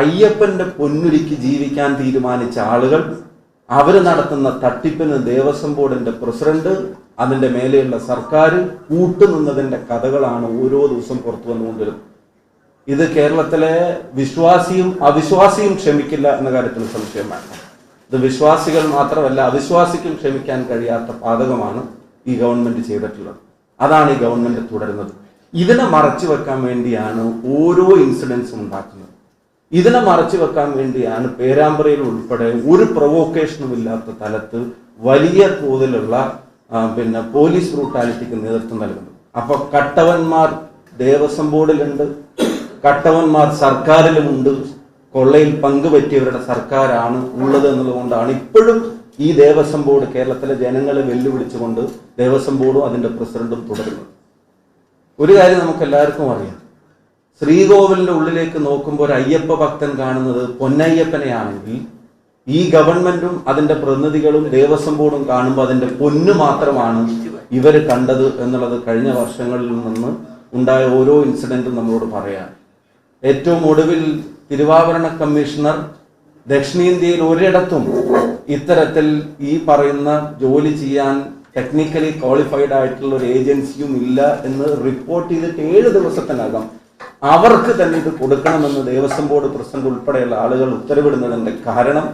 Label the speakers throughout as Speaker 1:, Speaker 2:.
Speaker 1: അയ്യപ്പന്റെ പൊന്നുരുക്കി ജീവിക്കാൻ തീരുമാനിച്ച ആളുകൾ അവർ നടത്തുന്ന തട്ടിപ്പിന് ദേവസ്വം ബോർഡിന്റെ പ്രസിഡന്റ് അതിന്റെ മേലെയുള്ള സർക്കാർ കൂട്ടുനിന്നതിന്റെ കഥകളാണ് ഓരോ ദിവസം പുറത്തു വന്നുകൊണ്ടിരുന്നത്. ഇത് കേരളത്തിലെ വിശ്വാസിയും അവിശ്വാസിയും ക്ഷമിക്കില്ല എന്ന കാര്യത്തിൽ സംശയം വേണം ഇത് വിശ്വാസികൾ മാത്രമല്ല അവിശ്വാസിക്കും ക്ഷമിക്കാൻ കഴിയാത്ത പാതകമാണ് ഈ ഗവൺമെന്റ് ചെയ്തിട്ടുള്ളത്. അതാണ് ഈ ഗവൺമെന്റ് തുടരുന്നത്. ഇതിനെ മറച്ചു വെക്കാൻ വേണ്ടിയാണ് ഓരോ ഇൻസിഡൻസും ഉണ്ടാക്കുന്നത്. ഇതിനെ മറച്ചു വെക്കാൻ വേണ്ടിയാണ് പേരാമ്പ്രയിൽ ഉൾപ്പെടെ ഒരു പ്രൊവോക്കേഷനും ഇല്ലാത്ത തലത്ത് വലിയ തോതിലുള്ള പിന്നെ പോലീസ് ബ്രൂട്ടാലിറ്റിക്ക് നേതൃത്വം നൽകുന്നത്. അപ്പൊ കട്ടവന്മാർ ദേവസ്വം ബോർഡിലുണ്ട് കട്ടവന്മാർ സർക്കാരിലുമുണ്ട് കൊള്ളയിൽ പങ്കുപറ്റിയവരുടെ സർക്കാരാണ് ഉള്ളത് എന്നുള്ളതുകൊണ്ടാണ് ഇപ്പോഴും ഈ ദേവസ്വം ബോർഡ് കേരളത്തിലെ ജനങ്ങളെ വെല്ലുവിളിച്ചുകൊണ്ട് ദേവസ്വം ബോർഡും അതിന്റെ പ്രസിഡന്റും തുടരുന്നത്. ഒരു കാര്യം നമുക്ക് എല്ലാവർക്കും അറിയാം. ശ്രീകോവിലിന്റെ ഉള്ളിലേക്ക് നോക്കുമ്പോൾ ഒരു അയ്യപ്പ ഭക്തൻ കാണുന്നത് പൊന്നയ്യപ്പനെയാണെങ്കിൽ ഈ ഗവൺമെന്റും അതിന്റെ പ്രതിനിധികളും ദേവസ്വം ബോർഡും കാണുമ്പോൾ അതിന്റെ പൊന്ന് മാത്രമാണ് ഇവർ കണ്ടത് എന്നുള്ളത് കഴിഞ്ഞ വർഷങ്ങളിൽ നിന്ന് ഉണ്ടായ ഓരോ ഇൻസിഡന്റും നമ്മളോട് പറയാം. ഏറ്റവും ഒടുവിൽ തിരുവാഭരണ കമ്മീഷണർ ദക്ഷിണേന്ത്യയിൽ ഒരിടത്തും ഇത്തരത്തിൽ ഈ പറയുന്ന ജോലി ചെയ്യാൻ ടെക്നിക്കലി ക്വാളിഫൈഡ് ആയിട്ടുള്ള ഒരു ഏജൻസിയും ഇല്ല എന്ന് റിപ്പോർട്ട് ചെയ്തിട്ട് ഏഴ് ദിവസത്തിനകം അവർക്ക് തന്നെ ഇത് കൊടുക്കണമെന്ന് ദേവസ്വം ബോർഡ് പ്രസിഡന്റ് ഉൾപ്പെടെയുള്ള ആളുകൾ ഉത്തരവിടുന്നതിന്റെ കാരണം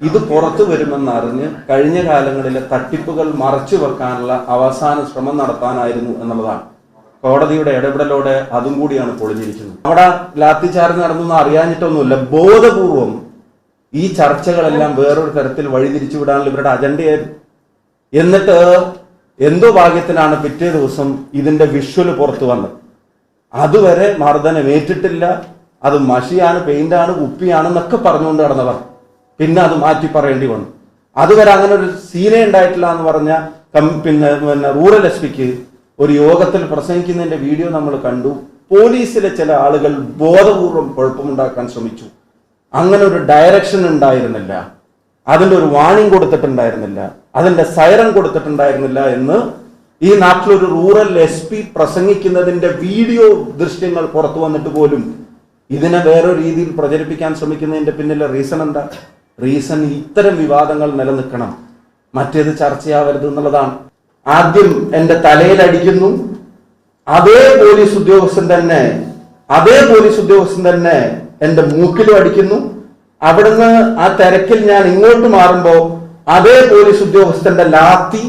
Speaker 1: ഇത് പുറത്തു വരുമെന്നറിഞ്ഞ് കഴിഞ്ഞ കാലങ്ങളിലെ തട്ടിപ്പുകൾ മറച്ചു വെക്കാനുള്ള അവസാന ശ്രമം നടത്താനായിരുന്നു എന്നുള്ളതാണ്. കോടതിയുടെ ഇടപെടലോടെ അതും കൂടിയാണ് പൊളിഞ്ഞിരിക്കുന്നത്. അവിടെ ലാത്തി ചാർജ് നടന്നു അറിയാഞ്ഞിട്ടൊന്നുമില്ല. ബോധപൂർവം ഈ ചർച്ചകളെല്ലാം വേറൊരു തരത്തിൽ വഴിതിരിച്ചു വിടാനുള്ള ഇവരുടെ അജണ്ടയായിരുന്നു. എന്നിട്ട് എന്തോ ഭാഗ്യത്തിനാണ് പിറ്റേ ദിവസം ഇതിന്റെ വിഷ്വൽ പുറത്തു വന്നത്. അതുവരെ മർദ്ദനം ഏറ്റിട്ടില്ല. അത് മഷിയാണ് പെയിന്റാണ് കുപ്പിയാണെന്നൊക്കെ പറഞ്ഞുകൊണ്ട് നടന്നവർ. പിന്നെ അത് മാറ്റി പറയേണ്ടി വന്നു. അതുവരെ അങ്ങനെ ഒരു സീനേ ഉണ്ടായിട്ടില്ല എന്ന് പറഞ്ഞ പിന്നെ പിന്നെ റൂറൽ എസ് പിക്ക് ഒരു യോഗത്തിൽ പ്രസംഗിക്കുന്നതിന്റെ വീഡിയോ നമ്മൾ കണ്ടു. പോലീസിലെ ചില ആളുകൾ ബോധപൂർവം കുഴപ്പമുണ്ടാക്കാൻ ശ്രമിച്ചു. അങ്ങനെ ഒരു ഡയറക്ഷൻ ഉണ്ടായിരുന്നില്ല. അതിന്റെ ഒരു വാണിംഗ് കൊടുത്തിട്ടുണ്ടായിരുന്നില്ല. അതിന്റെ സൈറൻ കൊടുത്തിട്ടുണ്ടായിരുന്നില്ല എന്ന് ഈ നാട്ടിലൊരു റൂറൽ എസ് പി പ്രസംഗിക്കുന്നതിന്റെ വീഡിയോ ദൃശ്യങ്ങൾ പുറത്തു വന്നിട്ട് പോലും ഇതിനെ വേറെ രീതിയിൽ പ്രചരിപ്പിക്കാൻ ശ്രമിക്കുന്നതിന്റെ പിന്നിലെ റീസൺ എന്താ? റീസൺ ഇത്തരം വിവാദങ്ങൾ നിലനിൽക്കണം. മറ്റേത് ചർച്ചയാവരുത് എന്നുള്ളതാണ്. ആദ്യം എന്റെ തലയിൽ അടിക്കുന്നു. അതേ പോലീസ് ഉദ്യോഗസ്ഥൻ തന്നെ അതേ പോലീസ് ഉദ്യോഗസ്ഥൻ തന്നെ എന്റെ മൂക്കിലും അടിക്കുന്നു. അവിടുന്ന് ആ തിരക്കിൽ ഞാൻ ഇങ്ങോട്ട് മാറുമ്പോൾ അതേ പോലീസ് ഉദ്യോഗസ്ഥന്റെ ലാത്തി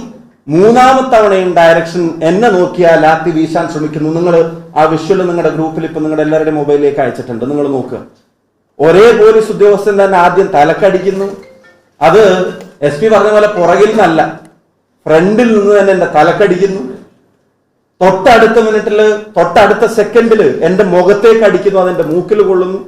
Speaker 1: മൂന്നാമത്തെ തവണയും ഡയറക്ഷൻ എന്നെ നോക്കിയാൽ ലാത്തി വീശാൻ ശ്രമിക്കുന്നു. നിങ്ങൾ ആ വിഷ്വൽ നിങ്ങളുടെ ഗ്രൂപ്പിൽ ഇപ്പൊ നിങ്ങളുടെ എല്ലാവരുടെയും മൊബൈലിലേക്ക് അയച്ചിട്ടുണ്ട്. നിങ്ങൾ നോക്കുക ഒരേ പോലീസ് ഉദ്യോഗസ്ഥൻ തന്നെ ആദ്യം തലക്കടിക്കുന്നു. അത് എസ് പി പറഞ്ഞ പോലെ പുറകിൽ നിന്നല്ല. ഫ്രണ്ടിൽ നിന്ന് തന്നെ എന്റെ തലക്കടിക്കുന്നു. തൊട്ടടുത്ത മിനിറ്റിൽ തൊട്ടടുത്ത സെക്കൻഡിൽ എന്റെ മുഖത്തേക്ക് അടിക്കുന്നു അതെന്റെ മൂക്കിൽ കൊള്ളുന്നു.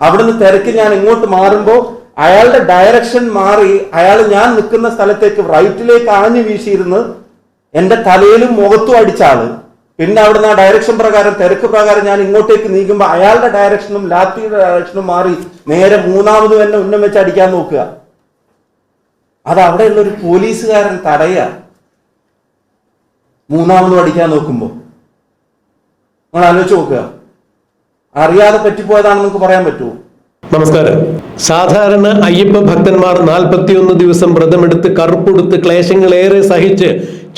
Speaker 1: അവിടുന്ന് തിരക്ക് ഞാൻ ഇങ്ങോട്ട് മാറുമ്പോ അയാളുടെ ഡയറക്ഷൻ മാറി അയാൾ ഞാൻ നിൽക്കുന്ന സ്ഥലത്തേക്ക് റൈറ്റിലേക്ക് ആഞ്ഞു വീശിയിരുന്ന് എന്റെ തലയിലും മുഖത്തും അടിച്ച പിന്നെ അവിടുന്ന് ആ ഡയറക്ഷൻ പ്രകാരം തിരക്ക് പ്രകാരം ഞാൻ ഇങ്ങോട്ടേക്ക് നീങ്ങുമ്പോൾ അയാളുടെ ഡയറക്ഷനും ലാത്തിയുടെ ഡയറക്ഷനും മാറി നേരെ മൂന്നാമത് എന്നെ ഉന്നം വെച്ച് അടിക്കാൻ നോക്കുക. അത് അവിടെയുള്ള ഒരു പോലീസുകാരൻ തടയുക. മൂന്നാമതും അടിക്കാൻ നോക്കുമ്പോൾ നിങ്ങൾ ആലോചിച്ച് നോക്കുക. അറിയാതെ പറ്റിപ്പോയതാണെന്ന് നമുക്ക് പറയാൻ പറ്റുമോ?
Speaker 2: നമസ്കാരം. സാധാരണ അയ്യപ്പ ഭക്തന്മാർ നാൽപ്പത്തിയൊന്ന് ദിവസം വ്രതമെടുത്ത് കറുപ്പെടുത്ത് ക്ലേശങ്ങളേറെ സഹിച്ച്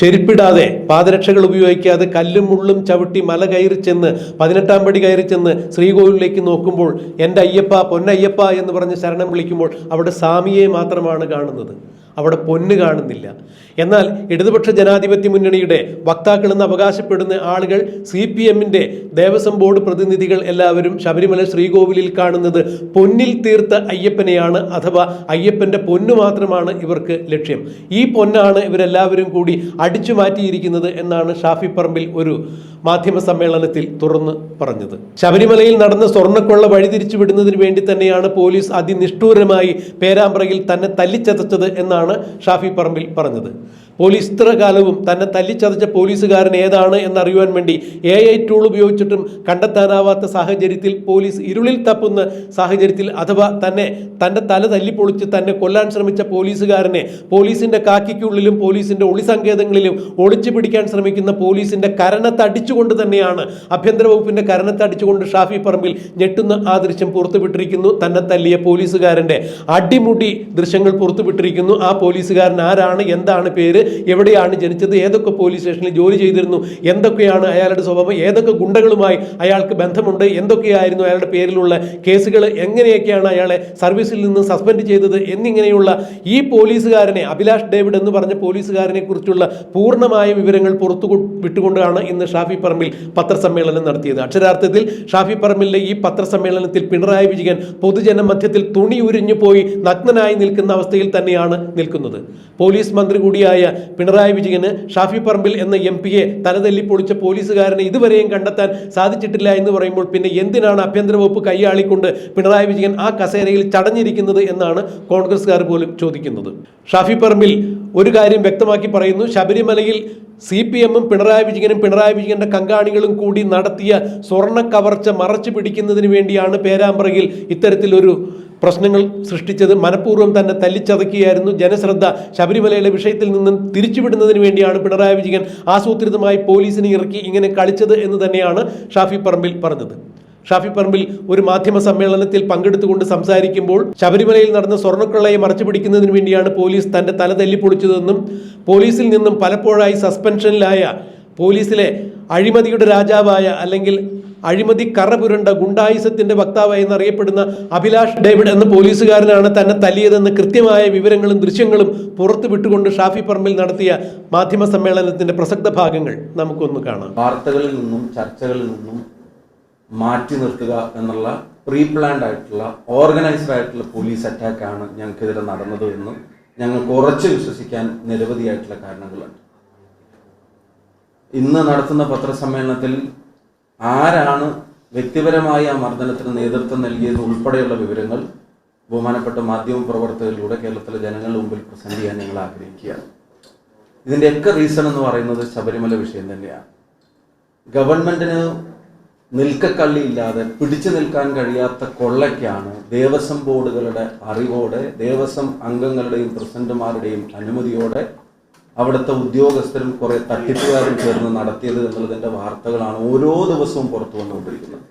Speaker 2: ചെരുപ്പിടാതെ പാദരക്ഷകൾ ഉപയോഗിക്കാതെ കല്ലും മുള്ളും ചവിട്ടി മല കയറി ചെന്ന് പതിനെട്ടാം പടി കയറി ചെന്ന് ശ്രീകോവിലേക്ക് നോക്കുമ്പോൾ എന്റെ അയ്യപ്പ പൊന്നയ്യപ്പ എന്ന് പറഞ്ഞ് ശരണം വിളിക്കുമ്പോൾ അവിടെ സ്വാമിയെ മാത്രമാണ് കാണുന്നത്. അവിടെ പൊന്ന് കാണുന്നില്ല. എന്നാൽ ഇടതുപക്ഷ ജനാധിപത്യ മുന്നണിയുടെ വക്താക്കൾ എന്ന് അവകാശപ്പെടുന്ന ആളുകൾ സി പി എമ്മിന്റെ ദേവസ്വം ബോർഡ് പ്രതിനിധികൾ എല്ലാവരും ശബരിമല ശ്രീകോവിലിൽ കാണുന്നത് പൊന്നിൽ തീർത്ത അയ്യപ്പനെയാണ് അഥവാ അയ്യപ്പന്റെ പൊന്ന് മാത്രമാണ് ഇവർക്ക് ലക്ഷ്യം. ഈ പൊന്നാണ് ഇവരെല്ലാവരും കൂടി അടിച്ചു മാറ്റിയിരിക്കുന്നത് എന്നാണ് ഷാഫി പറമ്പിൽ ഒരു മാധ്യമ സമ്മേളനത്തിൽ തുറന്ന് പറഞ്ഞത്. ശബരിമലയിൽ നടന്ന സ്വർണക്കൊള്ള വഴിതിരിച്ചു വിടുന്നതിന് വേണ്ടി തന്നെയാണ് പോലീസ് അതിനിഷ്ഠൂരമായി പേരാമ്പ്രയിൽ തന്നെ തല്ലിച്ചതച്ചത് എന്നാണ് ഷാഫി പറമ്പിൽ പറഞ്ഞത്. പോലീസ് ഇത്ര കാലവും തന്നെ തല്ലിച്ചതച്ച പോലീസുകാരൻ ഏതാണ് എന്നറിയുവാൻ വേണ്ടി എ ഐ ടൂൾ ഉപയോഗിച്ചിട്ടും കണ്ടെത്താനാവാത്ത സാഹചര്യത്തിൽ പോലീസ് ഇരുളിൽ തപ്പുന്ന സാഹചര്യത്തിൽ അഥവാ തന്നെ തന്റെ തല തല്ലിപ്പൊളിച്ച് തന്നെ കൊല്ലാൻ ശ്രമിച്ച പോലീസുകാരനെ പോലീസിന്റെ കാക്കിക്കുള്ളിലും പോലീസിന്റെ ഒളിസങ്കേതങ്ങളിലും ഒളിച്ചു പിടിക്കാൻ ശ്രമിക്കുന്ന പോലീസിന്റെ കരണത്തടിച്ചുകൊണ്ട് തന്നെയാണ് ആഭ്യന്തര വകുപ്പിന്റെ കരണത്തടിച്ചുകൊണ്ട് ഷാഫി പറമ്പിൽ ഞെട്ടുന്ന ആ ദൃശ്യം പുറത്തുവിട്ടിരിക്കുന്നു. തന്നെ തല്ലിയ പോലീസുകാരന്റെ അടിമുടി ദൃശ്യങ്ങൾ പുറത്തുവിട്ടിരിക്കുന്നു. ആ പോലീസുകാരൻ ആരാണ്? എന്താണ് പേര്? എവിടെയാണ് ജനിച്ചത്? ഏതൊക്കെ പോലീസ് സ്റ്റേഷനിൽ ജോലി ചെയ്തിരുന്നു? എന്തൊക്കെയാണ് അയാളുടെ സ്വഭാവം? ഏതൊക്കെ ഗുണ്ടകളുമായി അയാൾക്ക് ബന്ധമുണ്ട്? എന്തൊക്കെയായിരുന്നു അയാളുടെ പേരിലുള്ള കേസുകൾ എങ്ങനെയൊക്കെയാണ് അയാളെ സർവീസിൽ നിന്ന് സസ്പെൻഡ് ചെയ്തത്? എന്നിങ്ങനെയുള്ള ഈ പോലീസുകാരനെ അഭിലാഷ് ഡേവിഡ് എന്ന് പറഞ്ഞ പോലീസുകാരനെ കുറിച്ചുള്ള പൂർണമായ വിവരങ്ങൾ പുറത്തു വിട്ടുകൊണ്ടാണ് ഇന്ന് ഷാഫി പറമ്പിൽ പത്രസമ്മേളനം നടത്തിയത്. അക്ഷരാർത്ഥത്തിൽ ഷാഫി പറമ്പിലെ ഈ പത്രസമ്മേളനത്തിൽ പിണറായി വിജയൻ പൊതുജന മധ്യത്തിൽ തുണി ഉരിഞ്ഞു പോയി നഗ്നനായി നിൽക്കുന്ന അവസ്ഥയിൽ തന്നെയാണ് നിൽക്കുന്നത്. പോലീസ് മന്ത്രി കൂടിയായ പിണറായി വിജയന് ഷാഫി പറമ്പിൽ എന്ന എം പിയെ തലതല്ലി പൊളിച്ച പോലീസുകാരനെ ഇതുവരെയും കണ്ടെത്താൻ സാധിച്ചിട്ടില്ല എന്ന് പറയുമ്പോൾ പിന്നെ എന്തിനാണ് ആഭ്യന്തര വകുപ്പ് കൈയാളിക്കൊണ്ട് പിണറായി വിജയൻ ആ കസേരയിൽ ചടഞ്ഞിരിക്കുന്നത് എന്നാണ് കോൺഗ്രസ്സുകാർ പോലും ചോദിക്കുന്നത്. ഷാഫി പറമ്പിൽ ഒരു കാര്യം വ്യക്തമാക്കി പറയുന്നു. ശബരിമലയിൽ സി പി എമ്മും പിണറായി വിജയനും പിണറായി വിജയന്റെ കങ്കാണികളും കൂടി നടത്തിയ സ്വർണ കവർച്ച മറച്ചു പിടിക്കുന്നതിന് വേണ്ടിയാണ് പേരാമ്പ്രയിൽ ഇത്തരത്തിലൊരു പ്രശ്നങ്ങൾ സൃഷ്ടിച്ചത് മനഃപൂർവം തന്നെ തല്ലിച്ചതക്കുകയായിരുന്നു ജനശ്രദ്ധ. ശബരിമലയുടെ വിഷയത്തിൽ നിന്നും തിരിച്ചുവിടുന്നതിന് വേണ്ടിയാണ് പിണറായി വിജയൻ ആസൂത്രിതമായി പോലീസിനെ ഇറക്കി ഇങ്ങനെ കളിച്ചത് എന്ന് തന്നെയാണ് ഷാഫി പറമ്പിൽ പറഞ്ഞത്. ഷാഫി പറമ്പിൽ ഒരു മാധ്യമ സമ്മേളനത്തിൽ പങ്കെടുത്തുകൊണ്ട് സംസാരിക്കുമ്പോൾ ശബരിമലയിൽ നടന്ന സ്വർണക്കൊള്ളയെ മറച്ചു പിടിക്കുന്നതിന് വേണ്ടിയാണ് പോലീസ് തന്റെ തല തല്ലിപ്പൊളിച്ചതെന്നും പോലീസിൽ നിന്നും പലപ്പോഴായി സസ്പെൻഷനിലായ പോലീസിലെ അഴിമതിയുടെ രാജാവായ അല്ലെങ്കിൽ അഴിമതി കറപുരണ്ട ഗുണ്ടായുസത്തിന്റെ വക്താവായി എന്നറിയപ്പെടുന്ന അഭിലാഷ് ഡേവിഡ് എന്ന പോലീസുകാരനാണ് തന്നെ തല്ലിയതെന്ന് കൃത്യമായ വിവരങ്ങളും ദൃശ്യങ്ങളും പുറത്തു വിട്ടുകൊണ്ട് ഷാഫി പറമ്പിൽ നടത്തിയ മാധ്യമ സമ്മേളനത്തിന്റെ പ്രസക്ത ഭാഗങ്ങൾ നമുക്കൊന്ന് കാണാം.
Speaker 1: വാർത്തകളിൽ നിന്നും ചർച്ചകളിൽ നിന്നും മാറ്റി നിർത്തുക എന്നുള്ള പ്രീ പ്ലാൻഡ് ആയിട്ടുള്ള ഓർഗനൈസ്ഡ് ആയിട്ടുള്ള പോലീസ് അറ്റാക്കാണ് ഞങ്ങൾക്കെതിരെ നടന്നത് എന്നും ഞങ്ങൾക്ക് ഉറച്ചു വിശ്വസിക്കാൻ നിരവധിയായിട്ടുള്ള കാരണങ്ങളുണ്ട്. ഇന്ന് നടത്തുന്ന പത്രസമ്മേളനത്തിൽ ആരാണ് വ്യക്തിപരമായി ആ മർദ്ദനത്തിന് നേതൃത്വം നൽകിയത് ഉൾപ്പെടെയുള്ള വിവരങ്ങൾ ബഹുമാനപ്പെട്ട മാധ്യമ പ്രവർത്തകരിലൂടെ കേരളത്തിലെ ജനങ്ങളുടെ മുമ്പിൽ പ്രസന്റ് ചെയ്യാൻ ഞങ്ങൾ ആഗ്രഹിക്കുകയാണ്. ഇതിന്റെയൊക്കെ റീസൺ എന്ന് പറയുന്നത് ശബരിമല വിഷയം തന്നെയാണ്. ഗവൺമെന്റിന് നിൽക്കക്കള്ളിയില്ലാതെ പിടിച്ചു നിൽക്കാൻ കഴിയാത്ത കൊള്ളയ്ക്കാണ് ദേവസ്വം ബോർഡുകളുടെ അറിവോടെ ദേവസ്വം അംഗങ്ങളുടെയും പ്രസിഡന്റുമാരുടെയും അനുമതിയോടെ അവിടുത്തെ ഉദ്യോഗസ്ഥരും കുറെ തട്ടിപ്പുകാരും ചേർന്ന് നടത്തിയത് എന്നുള്ളതിന്റെ വാർത്തകളാണ് ഓരോ ദിവസവും പുറത്തു വന്നുകൊണ്ടിരിക്കുന്നത്.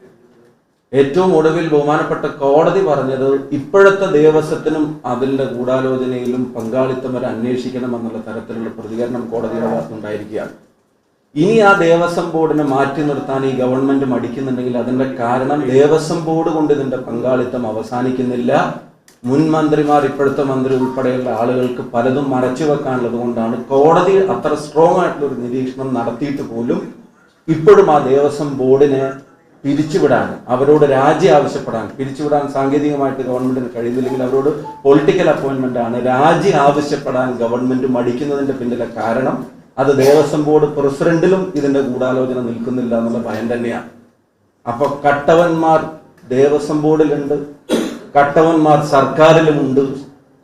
Speaker 1: ഏറ്റവും ഒടുവിൽ ബഹുമാനപ്പെട്ട കോടതി പറഞ്ഞത് ഇപ്പോഴത്തെ ദേവസ്വത്തിനും അതിന്റെ ഗൂഢാലോചനയിലും പങ്കാളിത്തം വരെ അന്വേഷിക്കണം എന്നുള്ള തരത്തിലുള്ള പ്രതികരണം കോടതിയുടെ ഭാഗത്തുണ്ടായിരിക്കുകയാണ്. ഇനി ആ ദേവസ്വം ബോർഡിനെ മാറ്റി നിർത്താൻ ഈ ഗവൺമെന്റ് മടിക്കുന്നുണ്ടെങ്കിൽ അതിന്റെ കാരണം ദേവസ്വം ബോർഡ് കൊണ്ട് ഇതിന്റെ പങ്കാളിത്തം അവസാനിക്കുന്നില്ല. മുൻ മന്ത്രിമാർ ഇപ്പോഴത്തെ മന്ത്രി ഉൾപ്പെടെയുള്ള ആളുകൾക്ക് പലതും മറച്ചു വെക്കാനുള്ളത് കൊണ്ടാണ് കോടതി അത്ര സ്ട്രോങ് ആയിട്ടുള്ള ഒരു നിരീക്ഷണം നടത്തിയിട്ട് പോലും ഇപ്പോഴും ആ ദേവസ്വം ബോർഡിനെ പിരിച്ചുവിടാൻ അവരോട് രാജി ആവശ്യപ്പെടാൻ പിരിച്ചുവിടാൻ സാങ്കേതികമായിട്ട് ഗവൺമെന്റിന് കഴിയുന്നില്ലെങ്കിൽ അവരോട് പൊളിറ്റിക്കൽ അപ്പോയിന്റ്മെന്റ് ആണ്. രാജി ആവശ്യപ്പെടാൻ ഗവൺമെന്റ് മടിക്കുന്നതിന്റെ പിന്നിലെ കാരണം അത് ദേവസ്വം ബോർഡ് പ്രസിഡന്റിലും ഇതിന്റെ ഗൂഢാലോചന നിൽക്കുന്നില്ല എന്നുള്ള ഭയം തന്നെയാണ്. അപ്പൊ കട്ടവന്മാർ ദേവസ്വം ബോർഡിലുണ്ട് കട്ടവന്മാർ സർക്കാരിലുമുണ്ട്.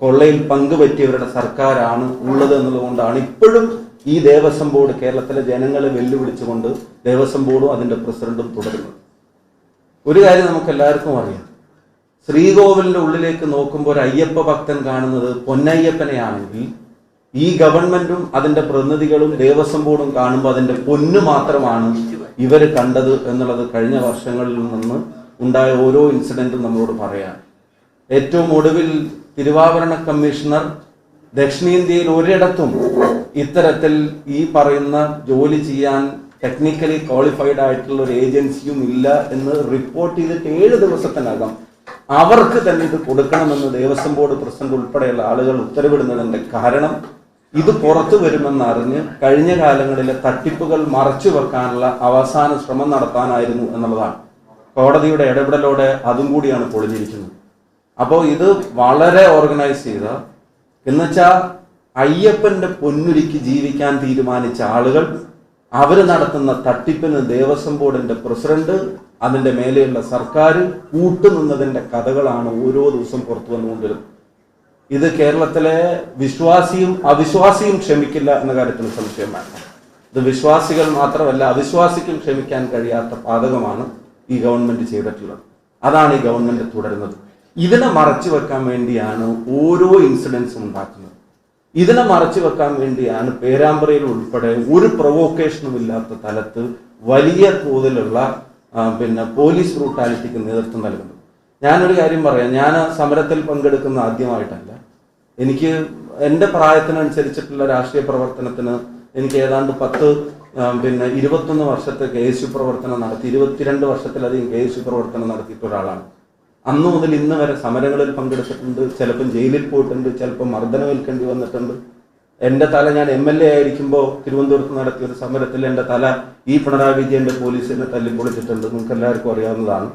Speaker 1: കൊള്ളയിൽ പങ്കുപറ്റിയവരുടെ സർക്കാരാണ് ഉള്ളത് എന്നുള്ളതുകൊണ്ടാണ് ഇപ്പോഴും ഈ ദേവസ്വം ബോർഡ് കേരളത്തിലെ ജനങ്ങളെ വെല്ലുവിളിച്ചുകൊണ്ട് ദേവസ്വം ബോർഡും അതിന്റെ പ്രസിഡന്റും തുടരുന്നത്. ഒരു കാര്യം നമുക്ക് എല്ലാവർക്കും അറിയാം. ശ്രീകോവിലിന്റെ ഉള്ളിലേക്ക് നോക്കുമ്പോൾ ഒരു അയ്യപ്പ ഭക്തൻ കാണുന്നത് പൊന്നയ്യപ്പനെയാണെങ്കിൽ ഈ ഗവൺമെന്റും അതിന്റെ പ്രതിനിധികളും ദേവസ്വം ബോർഡും കാണുമ്പോൾ അതിന്റെ പൊന്നു മാത്രമാണ് ഇവർ കണ്ടത് എന്നുള്ളത് കഴിഞ്ഞ വർഷങ്ങളിൽ നിന്ന് ഉണ്ടായ ഓരോ ഇൻസിഡന്റും നമ്മളോട് പറയാം. ഏറ്റവും ഒടുവിൽ തിരുവാഭരണ കമ്മീഷണർ ദക്ഷിണേന്ത്യയിൽ ഒരിടത്തും ഇത്തരത്തിൽ ഈ പറയുന്ന ജോലി ചെയ്യാൻ ടെക്നിക്കലി ക്വാളിഫൈഡ് ആയിട്ടുള്ള ഒരു ഏജൻസിയും ഇല്ല എന്ന് റിപ്പോർട്ട് ചെയ്തിട്ട് ഏഴ് ദിവസത്തിനകം അവർക്ക് തന്നെ ഇത് കൊടുക്കണമെന്ന് ദേവസ്വം ബോർഡ് പ്രസിഡന്റ് ഉൾപ്പെടെയുള്ള ആളുകൾ ഉത്തരവിടുന്നതിന്റെ കാരണം ഇത് പുറത്തു വരുമെന്ന് അറിഞ്ഞ് കഴിഞ്ഞ കാലങ്ങളിലെ തട്ടിപ്പുകൾ മറച്ചു വെക്കാനുള്ള അവസാന ശ്രമം നടത്താനായിരുന്നു എന്നുള്ളതാണ്. കോടതിയുടെ ഇടപെടലോടെ അതും കൂടിയാണ് പൊളിഞ്ഞിരിക്കുന്നത്. അപ്പോൾ ഇത് വളരെ ഓർഗനൈസ് ചെയ്ത എന്നുവെച്ചാൽ അയ്യപ്പന്റെ പൊന്നുരുക്കി ജീവിക്കാൻ തീരുമാനിച്ച ആളുകൾ അവർ നടത്തുന്ന തട്ടിപ്പിന് ദേവസ്വം ബോർഡിന്റെ പ്രസിഡന്റ് അതിന്റെ മേലെയുള്ള സർക്കാർ കൂട്ടുനിന്നതിന്റെ കഥകളാണ് ഓരോ ദിവസം പുറത്തു വന്നുകൊണ്ടിരുന്നത്. ഇത് കേരളത്തിലെ വിശ്വാസിയും അവിശ്വാസിയും ക്ഷമിക്കില്ല എന്ന കാര്യത്തിൽ സംശയം വേണ്ട. ഇത് വിശ്വാസികൾ മാത്രമല്ല അവിശ്വാസിക്കും ക്ഷമിക്കാൻ കഴിയാത്ത പാതകമാണ് ഈ ഗവൺമെന്റ് ചെയ്തിട്ടുള്ളത്. അതാണ് ഈ ഗവൺമെന്റ് തുടരുന്നത്. ഇതിനെ മറച്ചു വെക്കാൻ വേണ്ടിയാണ് ഓരോ ഇൻസിഡൻസും ഉണ്ടാക്കുന്നത്. ഇതിനെ മറച്ചു വെക്കാൻ വേണ്ടിയാണ് പേരാമ്പ്രയിൽ ഉൾപ്പെടെ ഒരു പ്രൊവോക്കേഷനും ഇല്ലാത്ത തലത്ത് വലിയ തോതിലുള്ള പിന്നെ പോലീസ് ബ്രൂട്ടാലിറ്റിക്ക് നേതൃത്വം നൽകുന്നത്. ഞാനൊരു കാര്യം പറയാം. ഞാൻ സമരത്തിൽ പങ്കെടുക്കുന്ന ആദ്യമായിട്ടല്ല. എനിക്ക് എന്റെ പ്രായത്തിനനുസരിച്ചിട്ടുള്ള രാഷ്ട്രീയ പ്രവർത്തനത്തിന് എനിക്ക് ഏതാണ്ട് പത്ത് പിന്നെ ഇരുപത്തൊന്ന് വർഷത്തെ കെ എസ് യു പ്രവർത്തനം നടത്തി ഇരുപത്തിരണ്ട് വർഷത്തിലധികം കെ എസ് യു പ്രവർത്തനം നടത്തിയിട്ട് ഒരാളാണ്. അന്ന് മുതൽ ഇന്ന് വരെ സമരങ്ങളിൽ പങ്കെടുത്തിട്ടുണ്ട് ചിലപ്പം ജയിലിൽ പോയിട്ടുണ്ട് ചിലപ്പോൾ മർദ്ദനമേൽക്കേണ്ടി വന്നിട്ടുണ്ട്. എന്റെ തല ഞാൻ എം എൽ എ ആയിരിക്കുമ്പോൾ തിരുവനന്തപുരത്ത് നടത്തിയ ഒരു സമരത്തിൽ എന്റെ തല ഈ പിണറായി വിജയന്റെ പോലീസിനെ തല്ലിപ്പൊളിച്ചിട്ടുണ്ട് നിങ്ങൾക്ക് എല്ലാവർക്കും അറിയാവുന്നതാണ്.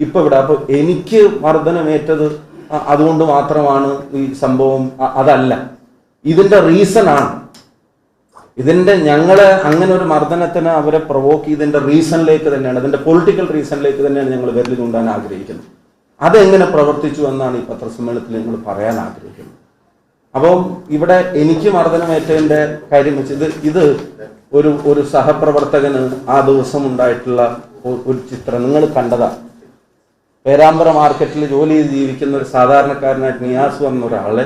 Speaker 1: ഇപ്പൊ ഇവിടെ അപ്പൊ എനിക്ക് മർദ്ദനമേറ്റത് അതുകൊണ്ട് മാത്രമാണ് ഈ സംഭവം അതല്ല. ഇതിന്റെ റീസൺ ആണ് ഇതിന്റെ ഞങ്ങളെ അങ്ങനെ ഒരു മർദ്ദനത്തിന് അവരെ പ്രൊവോക്ക് ചെയ്തതിന്റെ റീസണിലേക്ക് തന്നെയാണ്. അതിന്റെ പൊളിറ്റിക്കൽ റീസണിലേക്ക് തന്നെയാണ് ഞങ്ങൾ വിരൽ ചൂണ്ടാൻ ആഗ്രഹിക്കുന്നത്. അതെങ്ങനെ പ്രവർത്തിച്ചു എന്നാണ് ഈ പത്രസമ്മേളനത്തിൽ നിങ്ങൾ പറയാൻ ആഗ്രഹിക്കുന്നത്? അപ്പോൾ ഇവിടെ എനിക്ക് മർദ്ദനമേറ്റതിന്റെ കാര്യം വെച്ച് ഇത് ഇത് ഒരു ഒരു സഹപ്രവർത്തകന് ആ ദിവസം ഉണ്ടായിട്ടുള്ള ഒരു ചിത്രം. നിങ്ങൾ കണ്ടതാ. പേരാമ്പ്ര മാർക്കറ്റിൽ ജോലി ചെയ്ത് ജീവിക്കുന്ന ഒരു സാധാരണക്കാരനായിട്ട് നിയാസ് വന്ന ഒരാളെ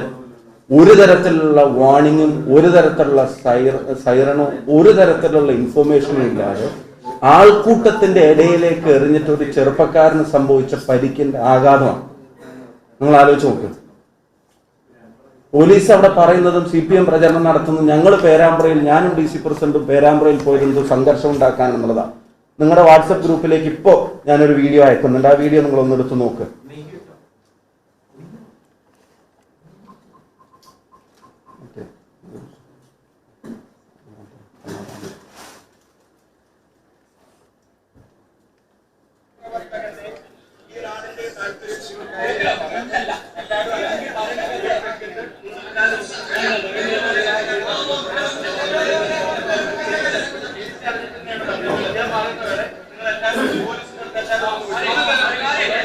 Speaker 1: ഒരു തരത്തിലുള്ള വാണിങ്ങും ഒരു തരത്തിലുള്ള സൈറ സൈറണോ ഒരു തരത്തിലുള്ള ഇൻഫർമേഷനും ഇല്ലാതെ ആൾക്കൂട്ടത്തിന്റെ ഇടയിലേക്ക് എറിഞ്ഞിട്ട് ഒരു ചെറുപ്പക്കാരന് സംഭവിച്ച പരിക്കിന്റെ ആഘാതമാണ്. നിങ്ങൾ ആലോചിച്ച് നോക്ക്. പോലീസ് അവിടെ പറയുന്നതും സി പി എം പ്രചരണം നടത്തുന്നതും ഞങ്ങൾ പേരാമ്പ്രയിൽ ഞാനും ഡി സി പ്രസിഡന്റും പേരാമ്പ്രയിൽ പോയതെന്ത് സംഘർഷം ഉണ്ടാക്കാൻ എന്നുള്ളതാണ്. നിങ്ങളുടെ വാട്സപ്പ് ഗ്രൂപ്പിലേക്ക് ഇപ്പോൾ ഞാനൊരു വീഡിയോ അയക്കുന്നുണ്ട്. ആ വീഡിയോ നിങ്ങൾ ഒന്നെടുത്ത് നോക്ക്.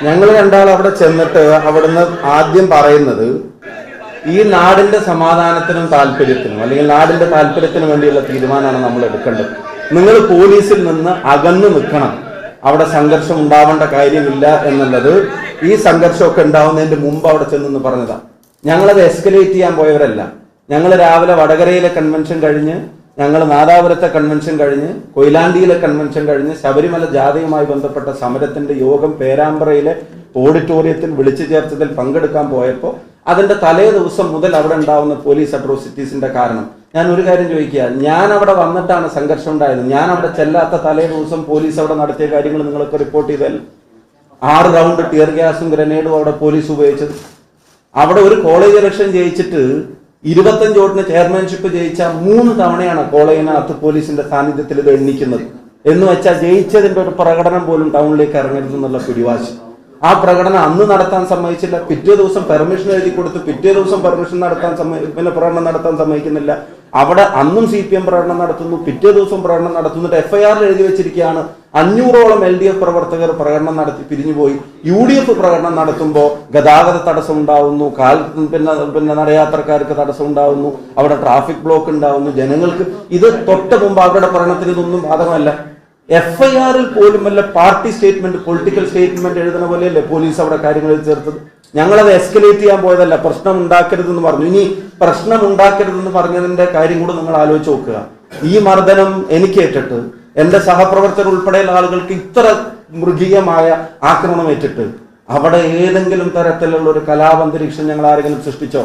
Speaker 1: ഞങ്ങൾ രണ്ടാൾ അവിടെ ചെന്നിട്ട് അവിടുന്ന് ആദ്യം പറയുന്നത് ഈ നാടിന്റെ സമാധാനത്തിനും താല്പര്യത്തിനും അല്ലെങ്കിൽ നാടിന്റെ താല്പര്യത്തിനും വേണ്ടിയുള്ള തീരുമാനമാണ് നമ്മൾ എടുക്കേണ്ടത്. നിങ്ങൾ പോലീസിൽ നിന്ന് അകന്നു നിൽക്കണം. അവിടെ സംഘർഷം ഉണ്ടാവേണ്ട കാര്യമില്ല എന്നുള്ളത് ഈ സംഘർഷമൊക്കെ ഉണ്ടാവുന്നതിന്റെ മുമ്പ് അവിടെ ചെന്നെന്ന് പറഞ്ഞതാണ് ഞങ്ങളത് എസ്കലേറ്റ് ചെയ്യാൻ പോയവരല്ല. ഞങ്ങൾ രാവിലെ വടകരയിലെ കൺവെൻഷൻ കഴിഞ്ഞ് ഞങ്ങൾ നാദാപുരത്തെ കൺവെൻഷൻ കഴിഞ്ഞ് കൊയിലാണ്ടിയിലെ കൺവെൻഷൻ കഴിഞ്ഞ് ശബരിമല ജാഥയുമായി ബന്ധപ്പെട്ട സമരത്തിന്റെ യോഗം പേരാമ്പ്രയിലെ ഓഡിറ്റോറിയത്തിൽ വിളിച്ചു ചേർത്തതിൽ പങ്കെടുക്കാൻ പോയപ്പോൾ അതിന്റെ തലേ ദിവസം മുതൽ അവിടെ ഉണ്ടാവുന്ന പോലീസ് അട്രോസിറ്റീസിന്റെ കാരണം. ഞാൻ ഒരു കാര്യം ചോദിക്കുക ഞാൻ അവിടെ വന്നിട്ടാണ് സംഘർഷം ഉണ്ടായത്. ഞാൻ അവിടെ ചെല്ലാത്ത തലേ ദിവസം പോലീസ് അവിടെ നടത്തിയ കാര്യങ്ങൾ നിങ്ങളൊക്കെ റിപ്പോർട്ട് ചെയ്തല്ല ആറ് റൗണ്ട് ടിയർ ഗ്യാസും ഗ്രനേഡും അവിടെ പോലീസ് ഉപയോഗിച്ചത്. അവിടെ ഒരു കോളേജ് ഇലക്ഷൻ ജയിച്ചിട്ട് ഇരുപത്തഞ്ച് വോട്ടിന് ചെയർമാൻഷിപ്പ് ജയിച്ച മൂന്ന് തവണയാണ് കോളേജിനകത്ത് പോലീസിന്റെ സാന്നിധ്യത്തിൽ ഇത് എണ്ണിക്കുന്നത്. എന്ന് വെച്ചാൽ ജയിച്ചതിന്റെ ഒരു പ്രകടനം പോലും ടൗണിലേക്ക് ഇറങ്ങരുത് എന്നുള്ള പിടിവാശി. ആ പ്രകടനം അന്ന് നടത്താൻ സമ്മതിച്ചില്ല. പിറ്റേ ദിവസം പെർമിഷൻ എഴുതി കൊടുത്ത്. പിറ്റേ ദിവസം പെർമിഷൻ നടത്താൻ സമ്മതി പിന്നെ പ്രകടനം നടത്താൻ സമ്മതിക്കുന്നില്ല. അവിടെ അന്നും സി പി എം പ്രകടനം നടത്തുന്നു പിറ്റേ ദിവസം പ്രകടനം നടത്തുന്നിട്ട് എഫ്ഐആറിൽ എഴുതി വെച്ചിരിക്കുകയാണ്. അഞ്ഞൂറോളം എൽ ഡി എഫ് പ്രവർത്തകർ പ്രകടനം നടത്തി പിരിഞ്ഞുപോയി. യു ഡി എഫ് പ്രകടനം നടത്തുമ്പോൾ ഗതാഗത തടസ്സം ഉണ്ടാവുന്നു കാൽ പിന്നെ പിന്നെ നടയാത്രക്കാർക്ക് തടസ്സം ഉണ്ടാവുന്നു അവിടെ ട്രാഫിക് ബ്ലോക്ക് ഉണ്ടാവുന്നു ജനങ്ങൾക്ക് ഇത് തൊട്ട് മുമ്പ് അവരുടെ പ്രകടനത്തിന് ഇതൊന്നും ബാധകമല്ല. എഫ് ഐ ആറിൽ പോലും വല്ല പാർട്ടി സ്റ്റേറ്റ്മെന്റ് പൊളിറ്റിക്കൽ സ്റ്റേറ്റ്മെന്റ് എഴുതുന്ന പോലെയല്ലേ പോലീസ് അവിടെ കാര്യങ്ങളിൽ ചേർത്തത്? ഞങ്ങളത് എസ്കലേറ്റ് ചെയ്യാൻ പോയതല്ല പ്രശ്നം ഉണ്ടാക്കരുതെന്ന് പറഞ്ഞു. ഇനി പ്രശ്നം ഉണ്ടാക്കരുതെന്ന് പറഞ്ഞതിന്റെ കാര്യം കൂടെ നിങ്ങൾ ആലോചിച്ച് നോക്കുക. ഈ മർദ്ദനം എനിക്ക് ഏറ്റിട്ട് എന്റെ സഹപ്രവർത്തകർ ഉൾപ്പെടെയുള്ള ആളുകൾക്ക് ഇത്ര മൃഗീയമായ ആക്രമണം ഏറ്റിട്ട് അവിടെ ഏതെങ്കിലും തരത്തിലുള്ള ഒരു കലാപന്തരീക്ഷം ഞങ്ങൾ ആരെങ്കിലും സൃഷ്ടിച്ചോ?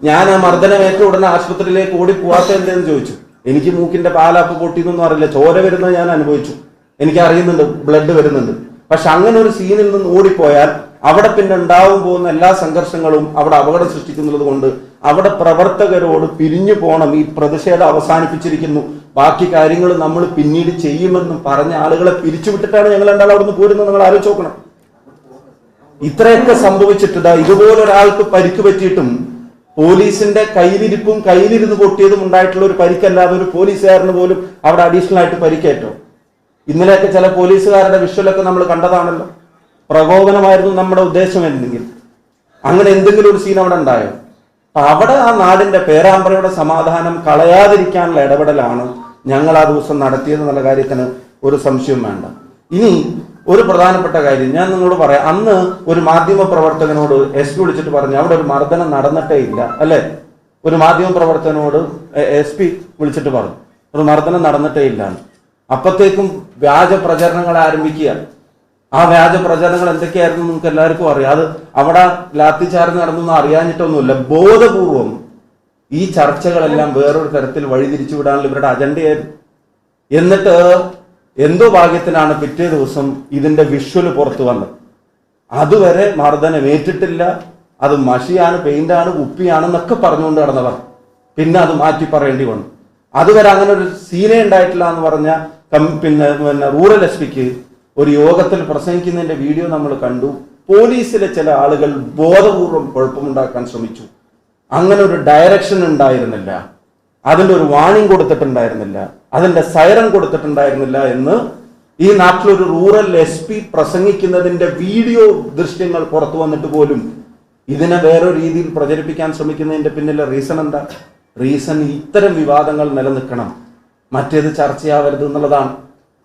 Speaker 1: ഞാൻ ആ മർദ്ദനം ഏറ്റ ഉടനെ ആശുപത്രിയിലേക്ക് ഓടി പോവാത്ത എന്തെന്ന് ചോദിച്ചു. എനിക്ക് മൂക്കിന്റെ പാലാപ്പ് പൊട്ടിയെന്നൊന്നും അറിയില്ല. ചോര വരുന്നത് ഞാൻ അനുഭവിച്ചു. എനിക്ക് അറിയുന്നുണ്ട് ബ്ലഡ് വരുന്നുണ്ട്. പക്ഷെ അങ്ങനെ ഒരു സീനിൽ നിന്ന് ഓടിപ്പോയാൽ അവിടെ പിന്നെ ഉണ്ടാവും പോകുന്ന എല്ലാ സംഘർഷങ്ങളും അവിടെ അപകടം സൃഷ്ടിക്കുന്നത് കൊണ്ട് അവിടെ പ്രവർത്തകരോട് പിരിഞ്ഞു പോകണം. ഈ പ്രതിഷേധം അവസാനിപ്പിച്ചിരിക്കുന്നു. ബാക്കി കാര്യങ്ങൾ നമ്മൾ പിന്നീട് ചെയ്യുമെന്നും പറഞ്ഞ ആളുകളെ പിരിച്ചുവിട്ടിട്ടാണ് ഞങ്ങൾ രണ്ടാൾ അവിടുന്ന് പോരുന്നത്. നിങ്ങൾ ആലോചിച്ച് നോക്കണം. ഇത്രയൊക്കെ സംഭവിച്ചിട്ട് ഇതുപോലൊരാൾക്ക് പരിക്ക് പറ്റിയിട്ടും പോലീസിന്റെ കയ്യിലിരിപ്പും കയ്യിലിരുന്ന് പൊട്ടിയതും ഉണ്ടായിട്ടുള്ള ഒരു പരിക്കല്ലാതെ ഒരു പോലീസുകാരന് പോലും അവിടെ അഡീഷണൽ ആയിട്ട് പരിക്കേറ്റോ. ഇന്നലെയൊക്കെ ചില പോലീസുകാരുടെ വിഷ്വലൊക്കെ നമ്മൾ കണ്ടതാണല്ലോ. പ്രകോപനമായിരുന്നു നമ്മുടെ ഉദ്ദേശം എന്തെങ്കിൽ അങ്ങനെ എന്തെങ്കിലും ഒരു സീൻ അവിടെ ഉണ്ടായോ? അവിടെ ആ നാടിന്റെ പേരാമ്പ്രയുടെ സമാധാനം കളയാതിരിക്കാനുള്ള ഇടപെടലാണ് ഞങ്ങൾ ആ ദിവസം നടത്തിയത് എന്നുള്ള കാര്യത്തിന് ഒരു സംശയവും വേണ്ട. ഇനി ഒരു പ്രധാനപ്പെട്ട കാര്യം ഞാൻ നിങ്ങളോട് പറയാം. അന്ന് ഒരു മാധ്യമ പ്രവർത്തകനോട് എസ് പി വിളിച്ചിട്ട് പറഞ്ഞു അവിടെ ഒരു മർദ്ദനം നടന്നിട്ടേ ഇല്ല അല്ലെ? ഒരു മാധ്യമ പ്രവർത്തകനോട് എസ് പി വിളിച്ചിട്ട് പറഞ്ഞു ഒരു മർദ്ദനം നടന്നിട്ടേ ഇല്ല അപ്പത്തേക്കും വ്യാജ പ്രചരണങ്ങൾ ആരംഭിക്കുക. ആ വ്യാജ പ്രചരണങ്ങൾ എന്തൊക്കെയായിരുന്നു നമുക്ക് എല്ലാവർക്കും അറിയാം. അത് അവിടെ ലാത്തി ചാർജ് നടന്നൊന്നും അറിയാഞ്ഞിട്ടൊന്നുമില്ല. ബോധപൂർവം ഈ ചർച്ചകളെല്ലാം വേറൊരു തരത്തിൽ വഴിതിരിച്ചു വിടാനുള്ള ഇവരുടെ അജണ്ടയായിരുന്നു എന്നിട്ട് എന്തോ ഭാഗ്യത്തിനാണ് പിറ്റേ ദിവസം ഇതിന്റെ വിഷ്വൽ പുറത്തു വന്നത്. അതുവരെ മർദ്ദനം ഏറ്റിട്ടില്ല. അത് മഷിയാണ് പെയിന്റാണ് കുപ്പിയാണെന്നൊക്കെ പറഞ്ഞുകൊണ്ട് നടന്നവർ. പിന്നെ അത് മാറ്റി പറയേണ്ടി വന്നു. അതുവരെ അങ്ങനെ ഒരു സീനേ ഉണ്ടായിട്ടില്ല എന്ന് പറഞ്ഞ പിന്നെ പിന്നെ റൂറൽ എസ് പിക്ക് ഒരു യോഗത്തിൽ പ്രസംഗിക്കുന്നതിന്റെ വീഡിയോ നമ്മൾ കണ്ടു. പോലീസിലെ ചില ആളുകൾ ബോധപൂർവം കുഴപ്പമുണ്ടാക്കാൻ ശ്രമിച്ചു. അങ്ങനെ ഒരു ഡയറക്ഷൻ ഉണ്ടായിരുന്നില്ല. അതിന്റെ ഒരു വാണിംഗ് കൊടുത്തിട്ടുണ്ടായിരുന്നില്ല. അതിന്റെ സൈറൻ കൊടുത്തിട്ടുണ്ടായിരുന്നില്ല എന്ന് ഈ നാട്ടിലൊരു റൂറൽ എസ് പി പ്രസംഗിക്കുന്നതിന്റെ വീഡിയോ ദൃശ്യങ്ങൾ പുറത്തു വന്നിട്ട് പോലും ഇതിനെ വേറെ രീതിയിൽ പ്രചരിപ്പിക്കാൻ ശ്രമിക്കുന്നതിന്റെ പിന്നിലെ റീസൺ എന്താ? റീസൺ ഇത്തരം വിവാദങ്ങൾ നിലനിൽക്കണം. മറ്റേത് ചർച്ചയാവരുത് എന്നുള്ളതാണ്.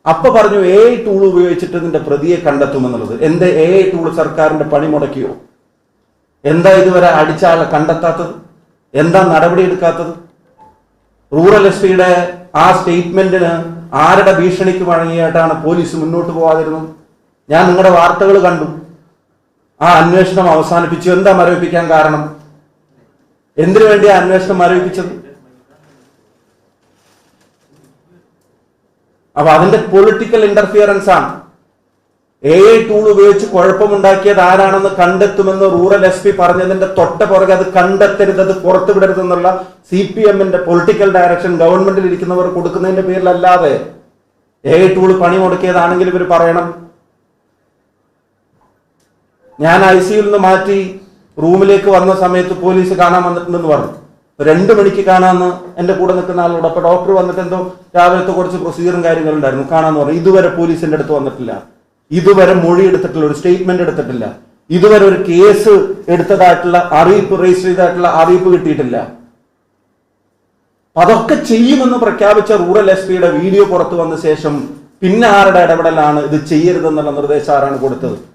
Speaker 1: അപ്പൊ പറഞ്ഞു എ ഐ ടൂൾ ഉപയോഗിച്ചിട്ട് ഇതിന്റെ പ്രതിയെ കണ്ടെത്തുമെന്നുള്ളത്. എന്ത് എ ഐ ടൂൾ സർക്കാരിന്റെ പണി മുടക്കിയോ? എന്താ ഇതുവരെ അടിച്ച ആളെ കണ്ടെത്താത്തത്? എന്താ നടപടി എടുക്കാത്തത്? റൂറൽ എസ് പിയുടെ ആ സ്റ്റേറ്റ്മെന്റിന് ആരുടെ ഭീഷണിക്ക് വഴങ്ങിയായിട്ടാണ് പോലീസ് മുന്നോട്ട് പോകാതിരുന്നത് ഞാൻ നിങ്ങളുടെ വാർത്തകൾ കണ്ടു. ആ അന്വേഷണം അവസാനിപ്പിച്ചു. എന്താ മരവിപ്പിക്കാൻ കാരണം? എന്തിനു വേണ്ടിയാ അന്വേഷണം മരവിപ്പിച്ചത്? അപ്പൊ അതിന്റെ പൊളിറ്റിക്കൽ ഇന്റർഫിയറൻസ് ആണ്. എ ഐ ടൂൾ ഉപയോഗിച്ച് കുഴപ്പമുണ്ടാക്കിയത് ആരാണെന്ന് കണ്ടെത്തുമെന്ന് റൂറൽ എസ് പി പറഞ്ഞതിന്റെ തൊട്ട പുറകെ അത് കണ്ടെത്തരുത് അത് പുറത്തു വിടരുതെന്നുള്ള സി പി എമ്മിന്റെ പൊളിറ്റിക്കൽ ഡയറക്ഷൻ ഗവൺമെന്റിൽ ഇരിക്കുന്നവർ കൊടുക്കുന്നതിന്റെ പേരിലല്ലാതെ എ ഐ ടൂൾ പണി മുടക്കിയതാണെങ്കിൽ ഇവർ പറയണം. ഞാൻ ഐ സിയിൽ നിന്ന് മാറ്റി റൂമിലേക്ക് വന്ന സമയത്ത് പോലീസ് കാണാൻ വന്നിട്ടുണ്ടെന്ന് പറഞ്ഞു. രണ്ട് മണിക്ക് കാണാമെന്ന് എന്റെ കൂടെ നിൽക്കുന്ന ആളോട്. അപ്പൊ ഡോക്ടർ വന്നിട്ട് എന്തോ രാവിലത്തെ കുറച്ച് പ്രൊസീജിയറും കാര്യങ്ങളും ഉണ്ടായിരുന്നു. കാണാന്ന് പറഞ്ഞു. ഇതുവരെ പോലീസിന്റെ അടുത്ത് വന്നിട്ടില്ല. ഇതുവരെ മൊഴി എടുത്തിട്ടില്ല ഒരു സ്റ്റേറ്റ്മെന്റ് എടുത്തിട്ടില്ല. ഇതുവരെ ഒരു കേസ് എടുത്തതായിട്ടുള്ള അറിയിപ്പ് രജിസ്റ്റർ ചെയ്തതായിട്ടുള്ള അറിയിപ്പ് കിട്ടിയിട്ടില്ല. അതൊക്കെ ചെയ്യുമെന്ന് പ്രഖ്യാപിച്ച റൂറൽ എസ് പിയുടെ വീഡിയോ പുറത്തു വന്ന ശേഷം പിന്നെ ആരുടെ ഇടപെടലാണ് ഇത് ചെയ്യരുതെന്നുള്ള നിർദ്ദേശം ആരാണ് കൊടുത്തത്?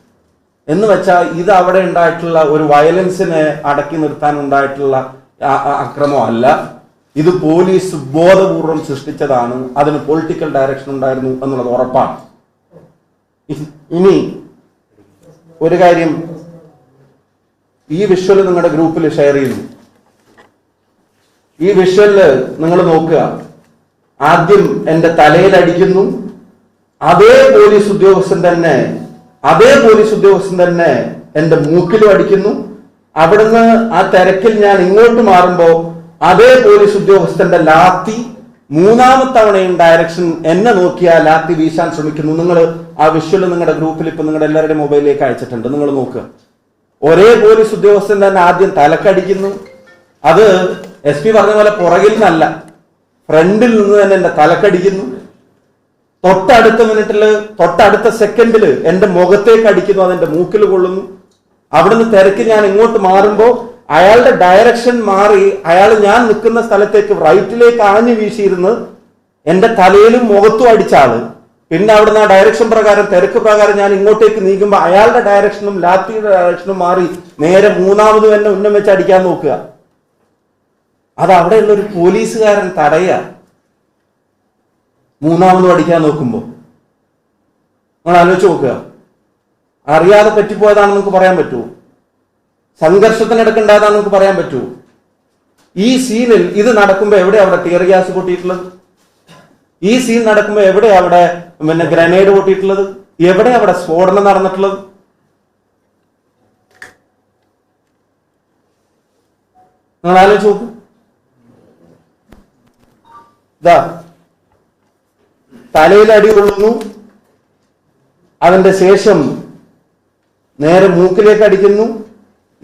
Speaker 1: എന്ന് വെച്ചാൽ ഇത് അവിടെ ഉണ്ടായിട്ടുള്ള ഒരു വയലൻസിനെ അടക്കി നിർത്താൻ ഉണ്ടായിട്ടുള്ള ആ- ആ അക്രമം അല്ല. ഇത് പോലീസ് ബോധപൂർവം സൃഷ്ടിച്ചതാണ്. അതിന് പൊളിറ്റിക്കൽ ഡയറക്ഷൻ ഉണ്ടായിരുന്നു എന്നുള്ളത് ഉറപ്പാണ്. ഇനി ഒരു കാര്യം ഈ വിഷ്വൽ നിങ്ങളുടെ ഗ്രൂപ്പിൽ ഷെയർ ചെയ്യുന്നു. ഈ വിഷ്വലിൽ നിങ്ങൾ നോക്കുക. ആദ്യം എന്റെ തലയിൽ അടിക്കുന്നു. അതേ പോലീസ് ഉദ്യോഗസ്ഥൻ തന്നെ അതേ പോലീസ് ഉദ്യോഗസ്ഥൻ തന്നെ എന്റെ മൂക്കിലും അടിക്കുന്നു. അവിടുന്ന് ആ തിരക്കിൽ ഞാൻ ഇങ്ങോട്ട് മാറുമ്പോ അതേ പോലീസ് ഉദ്യോഗസ്ഥന്റെ ലാത്തി മൂന്നാമത്തവണയും ഡയറക്ഷൻ എന്നെ നോക്കിയാൽ ലാത്തി വീശാൻ ശ്രമിക്കുന്നു. നിങ്ങൾ ആ വിഷ്വൽ നിങ്ങളുടെ ഗ്രൂപ്പിൽ ഇപ്പൊ നിങ്ങളുടെ എല്ലാവരുടെയും മൊബൈലിലേക്ക് അയച്ചിട്ടുണ്ട്. നിങ്ങൾ നോക്കുക ഒരേ പോലീസ് ഉദ്യോഗസ്ഥൻ തന്നെ ആദ്യം തലക്കടിക്കുന്നു. അത് എസ് പി പറഞ്ഞ പോലെ പുറകിൽ നിന്നല്ല. ഫ്രണ്ടിൽ നിന്ന് തന്നെ എന്റെ തലക്കടിക്കുന്നു. തൊട്ടടുത്ത മിനിറ്റിൽ തൊട്ടടുത്ത സെക്കൻഡിൽ എന്റെ മുഖത്തേക്ക് അടിക്കുന്നു അതെന്റെ മൂക്കിൽ കൊള്ളുന്നു. അവിടുന്ന് തിരക്ക് ഞാൻ ഇങ്ങോട്ട് മാറുമ്പോ അയാളുടെ ഡയറക്ഷൻ മാറി അയാൾ ഞാൻ നിൽക്കുന്ന സ്ഥലത്തേക്ക് റൈറ്റിലേക്ക് ആഞ്ഞു വീശിയിരുന്ന് എന്റെ തലയിലും മുഖത്തും അടിച്ചാൾ പിന്നെ അവിടുന്ന് ആ ഡയറക്ഷൻ പ്രകാരം തിരക്ക് പ്രകാരം ഞാൻ ഇങ്ങോട്ടേക്ക് നീങ്ങുമ്പോൾ അയാളുടെ ഡയറക്ഷനും ലാത്തിയുടെ ഡയറക്ഷനും മാറി നേരെ മൂന്നാമതും എന്നെ ഉന്നം വെച്ച് അടിക്കാൻ നോക്കുക. അത് അവിടെയുള്ള ഒരു പോലീസുകാരൻ തടയ മൂന്നാമതും അടിക്കാൻ നോക്കുമ്പോൾ നിങ്ങൾ ആലോചിച്ച് നോക്കുക. അറിയാതെ പറ്റിപ്പോയതാണെന്ന് നമുക്ക് പറയാൻ പറ്റുമോ? സംഘർഷത്തിനിടക്കുണ്ടായതാണെന്ന് നമുക്ക് പറയാൻ പറ്റുമോ ഈ സീനിൽ ഇത് നടക്കുമ്പോൾ എവിടെ അവിടെ ടിയർ ഗ്യാസ് പൊട്ടിയിട്ടുള്ളത്? ഈ സീൻ നടക്കുമ്പോൾ എവിടെ അവിടെ പിന്നെ ഗ്രനേഡ് പൊട്ടിയിട്ടുള്ളത്? എവിടെ അവിടെ സ്ഫോടനം നടന്നിട്ടുള്ളത്? നിങ്ങൾ ആലോചിച്ച് നോക്കൂ. ഇതാ തലയിൽ അടി കൊള്ളുന്നു. അതിന്റെ ശേഷം നേരെ മൂക്കിലേക്ക് അടിക്കുന്നു.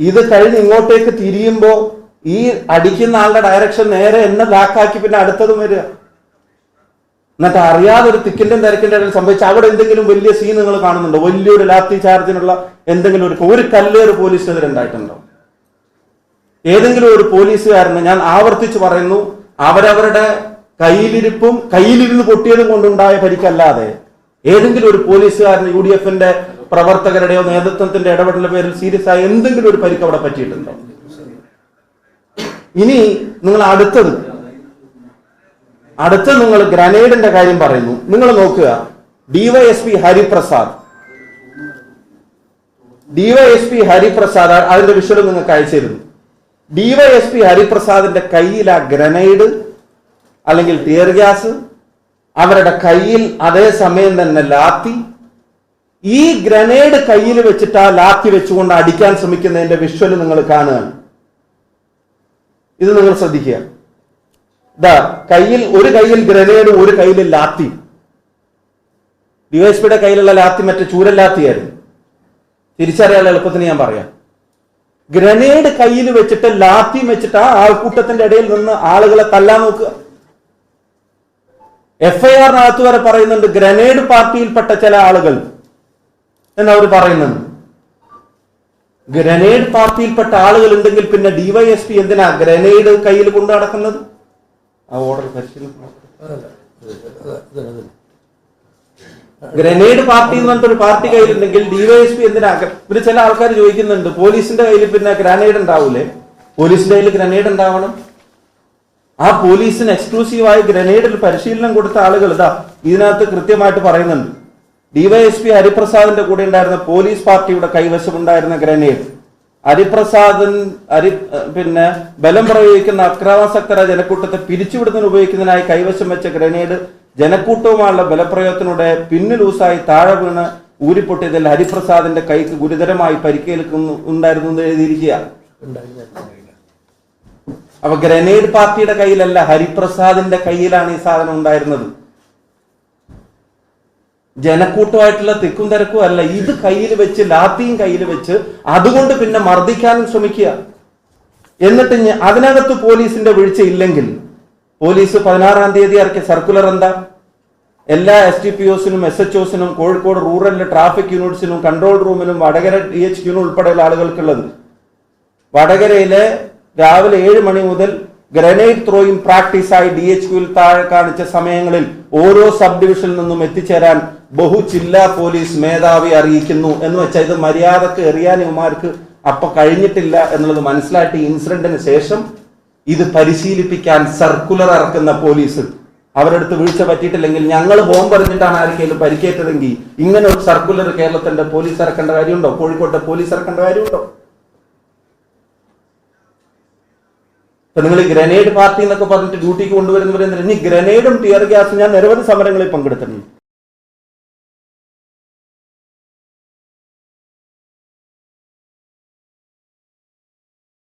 Speaker 1: ഇത് കഴിഞ്ഞ് ഇങ്ങോട്ടേക്ക് തിരിയുമ്പോ ഈ അടിക്കുന്ന ആളുടെ ഡയറക്ഷൻ നേരെ എന്നെ ബാക്കാക്കി പിന്നെ അടുത്തതും വരിക. എന്നിട്ട് അറിയാതെ ഒരു തിക്കിന്റെ തിരക്കിന്റെ ഇടയിൽ സംഭവിച്ച അവിടെ എന്തെങ്കിലും വലിയ സീൻ നിങ്ങൾ കാണുന്നുണ്ടോ? വലിയൊരു ലാത്തി ചാർജിനുള്ള എന്തെങ്കിലും ഒരു ഒരു കല്ലേറ് പോലീസിനെതിരെ ഉണ്ടായിട്ടുണ്ടോ? ഏതെങ്കിലും ഒരു പോലീസുകാരന് ഞാൻ ആവർത്തിച്ച് പറയുന്നു അവരവരുടെ കയ്യിലിരിപ്പും കയ്യിലിരുന്ന് പൊട്ടിയതും കൊണ്ടുണ്ടായ പരിക്കല്ലാതെ ഏതെങ്കിലും ഒരു പോലീസുകാരന് യു ഡി എഫിന്റെ പ്രവർത്തകരുടെയോ നേതൃത്വത്തിന്റെ ഇടപെടലിന്റെ പേരിൽ സീരിയസ് ആയ എന്തെങ്കിലും ഒരു പരിക്ക് അവിടെ പറ്റിയിട്ടുണ്ടോ? ഇനി നിങ്ങൾ അടുത്തത്. അടുത്ത നിങ്ങൾ ഗ്രനേഡിന്റെ കാര്യം പറയുന്നു. നിങ്ങൾ നോക്കുക. ഡിവൈഎസ്പി ഹരിപ്രസാദ്. ഡിവൈഎസ്പി ഹരിപ്രസാദ് അതിന്റെ വിഷ്വൽ നിങ്ങൾക്ക് അയച്ചിരുന്നു. ഡിവൈഎസ്പി ഹരിപ്രസാദിന്റെ കയ്യിൽ ആ ഗ്രനൈഡ് അല്ലെങ്കിൽ ടിയർ ഗ്യാസ് അവരുടെ കയ്യിൽ അതേ സമയം തന്നെ ലാത്തി ഈ ഗ്രനേഡ് കയ്യിൽ വെച്ചിട്ട് ആ ലാത്തി വെച്ചുകൊണ്ട് അടിക്കാൻ ശ്രമിക്കുന്നതിന്റെ വിഷ്വൽ നിങ്ങൾ കാണുകയാണ്. ഇത് നിങ്ങൾ ശ്രദ്ധിക്കുക. ദാ കയ്യിൽ ഒരു കയ്യിൽ ഗ്രനേഡ് ഒരു കയ്യിൽ ലാത്തി. ഡിവൈഎസ്പിയുടെ കയ്യിലുള്ള ലാത്തി മറ്റേ ചൂരൽ ലാത്തിയായിരുന്നു. തിരിച്ചറിയാൻ എളുപ്പത്തിന് ഞാൻ പറയാം. ഗ്രനേഡ് കയ്യിൽ വെച്ചിട്ട് ലാത്തി വെച്ചിട്ട് ആ ആൾക്കൂട്ടത്തിന്റെ ഇടയിൽ നിന്ന് ആളുകളെ തല്ലാൻ നോക്കുക. എഫ് ഐ ആറിനകത്ത് വരെ പറയുന്നുണ്ട് ഗ്രനേഡ് പാർട്ടിയിൽപ്പെട്ട ചില ആളുകൾ. എന്നവർ പറയുന്നത്? ഗ്രനേഡ് പാർട്ടിയിൽപ്പെട്ട ആളുകൾ ഉണ്ടെങ്കിൽ പിന്നെ ഡിവൈഎസ്പി എന്തിനാ ഗ്രനേഡ് കയ്യിൽ കൊണ്ടു നടക്കുന്നത്? ആ ഓർഡർ ഗ്രനേഡ് പാർട്ടി എന്ന് പറഞ്ഞിട്ട് ഒരു പാർട്ടി കയ്യിലുണ്ടെങ്കിൽ ഡിവൈഎസ്പി എന്തിനാ? പിന്നെ ചില ആൾക്കാർ ചോദിക്കുന്നുണ്ട് പോലീസിന്റെ കയ്യിൽ പിന്നെ ഗ്രനേഡ് ഉണ്ടാവൂലേ? പോലീസിന്റെ കയ്യിൽ ഗ്രനേഡ് ഉണ്ടാവണം? ആ പോലീസിന് എക്സ്ക്ലൂസീവായി ഗ്രനേഡിൽ പരിശീലനം കൊടുത്ത ആളുകൾ ഇതാ ഇതിനകത്ത് കൃത്യമായിട്ട് പറയുന്നുണ്ട്. ഡിവൈഎസ്പി ഹരിപ്രസാദിന്റെ കൂടെ ഉണ്ടായിരുന്ന പോലീസ് പാർട്ടിയുടെ കൈവശമുണ്ടായിരുന്ന ഗ്രനേഡ്. ഹരിപ്രസാദൻ ഹരി പിന്നെ ബലം പ്രയോഗിക്കുന്ന അക്രമാസക്തരായ ജനക്കൂട്ടത്തെ പിരിച്ചുവിടുന്നതിന് ഉപയോഗിക്കുന്നതിനായി കൈവശം വെച്ച ഗ്രനേഡ് ജനക്കൂട്ടവുമായുള്ള ബലപ്രയോഗത്തിനൂടെ പിന്നു ലൂസായി താഴെ വീണ് ഊരിപ്പൊട്ടിയതിൽ ഹരിപ്രസാദിന്റെ കൈക്ക് ഗുരുതരമായി പരിക്കേൽക്കുന്നു ഉണ്ടായിരുന്നു എഴുതിയിരിക്കുക. അപ്പൊ ഗ്രനേഡ് പാർട്ടിയുടെ കയ്യിലല്ല ഹരിപ്രസാദിന്റെ കയ്യിലാണ് ഈ സാധനം ഉണ്ടായിരുന്നത്. ജനക്കൂട്ടമായിട്ടുള്ള തിക്കും തിരക്കും അല്ല ഇത് കയ്യിൽ വെച്ച് ലാത്തിയും കയ്യിൽ വെച്ച് അതുകൊണ്ട് പിന്നെ മർദ്ദിക്കാനും ശ്രമിക്കുക. എന്നിട്ട് അതിനകത്ത് പോലീസിന്റെ വീഴ്ച ഇല്ലെങ്കിൽ പോലീസ് പതിനാറാം തീയതി ഇറക്കിയ സർക്കുലർ എന്താ? എല്ലാ എസ് ടി പി ഒസിനും എസ് എച്ച് ഒസിനും കോഴിക്കോട് റൂറൽ ട്രാഫിക് യൂണിറ്റ്സിനും കൺട്രോൾ റൂമിനും വടകര ഡി എച്ച് ക്യൂനും ഉൾപ്പെടെയുള്ള ആളുകൾക്കുള്ളത്. വടകരയിലെ രാവിലെ ഏഴ് മണി മുതൽ ഗ്രനേഡ് ത്രോയിങ് പ്രാക്ടീസായി ഡി എച്ച് ക്യൂവിൽ താഴെ കാണിച്ച സമയങ്ങളിൽ ഓരോ സബ് ഡിവിഷനിൽ നിന്നും എത്തിച്ചേരാൻ ബഹു ജില്ലാ പോലീസ് മേധാവി അറിയിക്കുന്നു എന്ന് വെച്ചാൽ ഇത് മര്യാദയ്ക്ക് എറിയാൻ ഇവന്മാർക്ക് അപ്പൊ കഴിഞ്ഞിട്ടില്ല എന്നുള്ളത് മനസ്സിലായിട്ട് ഇൻസിഡന്റിന് ശേഷം ഇത് പരിശീലിപ്പിക്കാൻ സർക്കുലർ ഇറക്കുന്ന പോലീസ് അവരടുത്ത് വീഴ്ച പറ്റിയിട്ടില്ലെങ്കിൽ ഞങ്ങൾ ബോംബ് എറിഞ്ഞിട്ടാണ് ആർക്കെങ്കിലും പരിക്കേറ്റതെങ്കിൽ ഇങ്ങനെ ഒരു സർക്കുലർ കേരളത്തിന്റെ പോലീസ് ഇറക്കേണ്ട കാര്യമുണ്ടോ? കോഴിക്കോട്ടെ പോലീസ് ഇറക്കേണ്ട കാര്യമുണ്ടോ? ഇപ്പൊ നിങ്ങൾ ഗ്രനേഡ് പാർട്ടി എന്നൊക്കെ പറഞ്ഞിട്ട് ഡ്യൂട്ടിക്ക് കൊണ്ടുവരുന്നവരെന്തിനാ? ഇനി ഗ്രനേഡും ടിയർ ഗ്യാസും ഞാൻ നിരവധി സമരങ്ങളിൽ പങ്കെടുത്തിട്ടുണ്ട്.